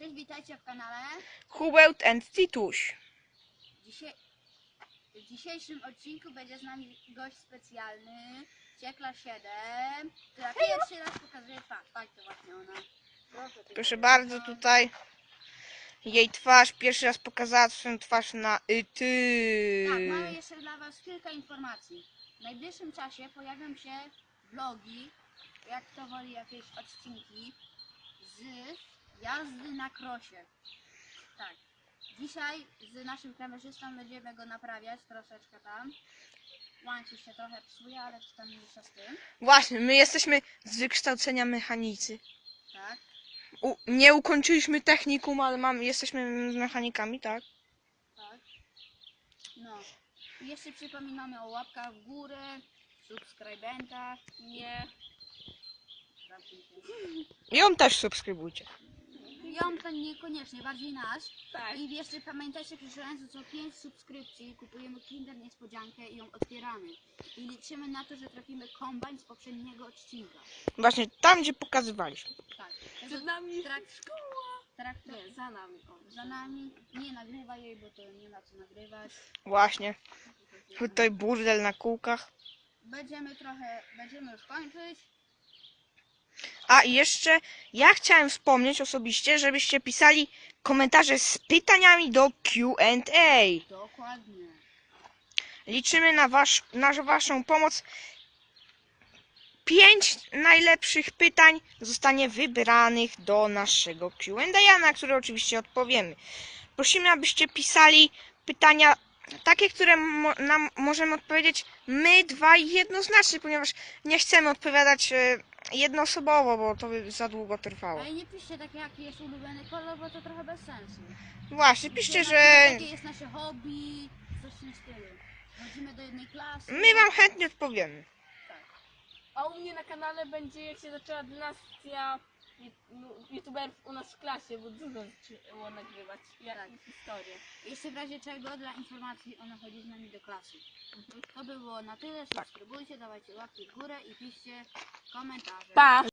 Cześć, witajcie w kanale. Hubert and Tituś. Dzisiaj, w dzisiejszym odcinku będzie z nami gość specjalny, Ciekla 7, która pierwszy raz pokazuje twarz. Tak, to właśnie ona. Proszę, Proszę bardzo, tutaj jej twarz. Pierwszy raz pokazała swoją twarz na y, ty. Tak, mamy jeszcze dla Was kilka informacji. W najbliższym czasie pojawią się vlogi, jak to woli jakieś odcinki z jazdy na krosie. Tak. Dzisiaj z naszym kamerzystą będziemy go naprawiać troszeczkę tam. Łańcuch się trochę psuje, ale to tam mniejsza z tym. Właśnie, my jesteśmy z wykształcenia mechanicy. Tak. U, nie ukończyliśmy technikum, ale mam, jesteśmy mechanikami, tak? Tak. No. I jeszcze przypominamy o łapkach w górę, subskrybentach. Nie. I on też subskrybujcie. Ją to niekoniecznie, bardziej nasz. Tak. I jeszcze pamiętajcie, przyszłając co 5 subskrypcji kupujemy Kinder Niespodziankę i ją otwieramy. I liczymy na to, że trafimy kombajn z poprzedniego odcinka. Właśnie tam, gdzie pokazywaliśmy. Tak. Przed nami Trak, szkoła. trak, Nie, za nami. O, za nami. Nie nagrywa jej, bo to nie ma co nagrywać. Właśnie. Tutaj burdel na kółkach. Będziemy trochę, będziemy już kończyć. A i jeszcze ja chciałem wspomnieć osobiście, żebyście pisali komentarze z pytaniami do Q&A. Dokładnie. Liczymy na, wasz, na waszą pomoc. Pięć najlepszych pytań zostanie wybranych do naszego Q&A, na które oczywiście odpowiemy. Prosimy, abyście pisali pytania takie, które mo nam możemy odpowiedzieć my dwaj jednoznacznie, ponieważ nie chcemy odpowiadać e, jednoosobowo, bo to by za długo trwało. Ale nie piszcie takie, jaki jest ulubiony kolor, bo to trochę bez sensu. Właśnie, piszcie, że Jakie jest nasze hobby, coś w tym stylu. Chodzimy do jednej klasy. my wam chętnie odpowiemy. A u mnie na kanale będzie jak się zaczęła dynastia nu- youtuberów u nas w klasie, bo dużo zaczęło nagrywać. Jak Tak. historię. Jeszcze w razie czego, dla informacji, ona chodzi z nami do klasy. To by było na tyle. Tak. Subskrybujcie, dawajcie łapki w górę i piszcie komentarze. Pa!